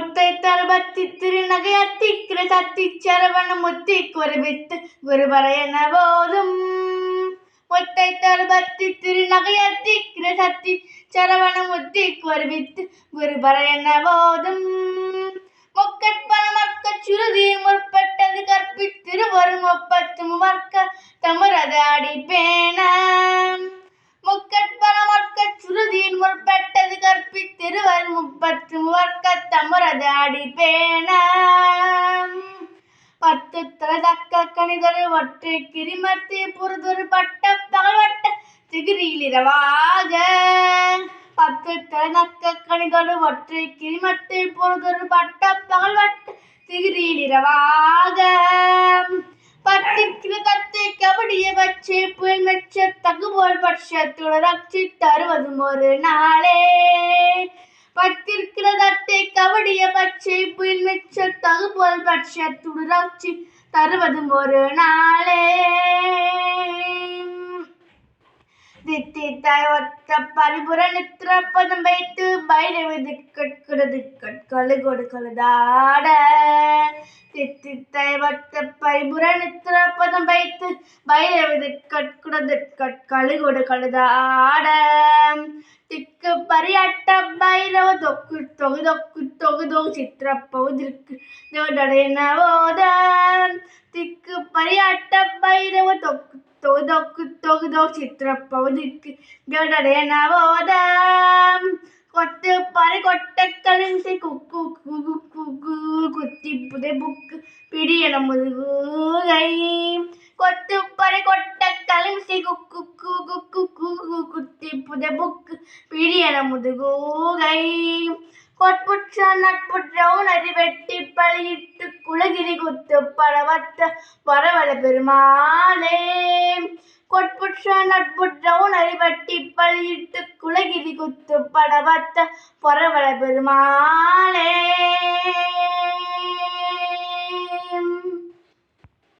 முத்தை தரபத்தி திருநகை அத்திக்கிற சத்தி சரவண முத்தி குருவித்து குருவரையன போதும். முத்தை தரபத்தி திருநகை அத்திக்கிற சத்தி சரவண முத்தி குருவித்து குருவரையன போதும். முக்கட்பன மக்க சுருதி முற்பட்டது கற்பித்திரு கற்பித்திருவரும் ஒப்பத்து முவர்க்க தமரது அடிப்பேன முக்கட்பன மக்க சுருதியின் முற்பட்டது கற்பித்திருவர் முப்பத்து முவர்க்க தமரது அடிப்பேன பத்து தக்க கணிதொரு ஒற்றை கிரிமத்தி புரிதொரு பட்ட பகவட்ட திகிரியில் இரவாக. பத்து தக்க கணிதொரு ஒற்றை கிரிமத்தை புரிதொரு பட்ட பகல்வட்ட திகிரியில் இரவாக. பத்து தத்தை கபடிய பச்சை புயல் மெச்ச தகுபோல் பட்சத்துடன் ரட்சி தருவதும் ஒரு நாளே. பத்திருக்கிற கவடிய பச்சை புயல் மெச்ச தகுபோல் பட்ச துடுராட்சி தருவதும் ஒரு நாளே. தித்தித்தாய் ஒத்த பரிபுர நித்திர பதம் வைத்து பைரவி கட்கிறது கட்கொலை கொடுக்கொழுதாட தித்தித்தாய் ஒத்த பரிபுர பதம் வைத்து பைரவிது கட்குடது கட்கொலை கழுதாட. திக்கு பரியாட்ட பைரவ தொக்கு தொகு தொக்கு தொகு தொகு சித்திர பகுதிற்கு தேவடைய ஓத திக்கு பரியாட்ட பைரவ தொக்கு தொகு தொக்கு தொகு தொகு சித்திர பகுதிக்கு தேவடைய நவோதம் கொத்து பறி கொட்ட குக்கு குகு குத்தி புதை புக்கு பிடியன முதுகை கொத்து பறை கொட்ட கலிசை குக்கு குக்கு குக்கு குத்தி புதை புக்கு பிடியன முதுகூகை. கொட்புற்ற நட்புற்ற உணரி வெட்டி பழியிட்டு குலகிரி குத்து பரவத்த பரவல பெருமாளே. கொட்புற்ற நட்புற்ற உணரி வெட்டி பழியிட்டு குலகிரி குத்து பரவத்த பரவல பெருமாளே.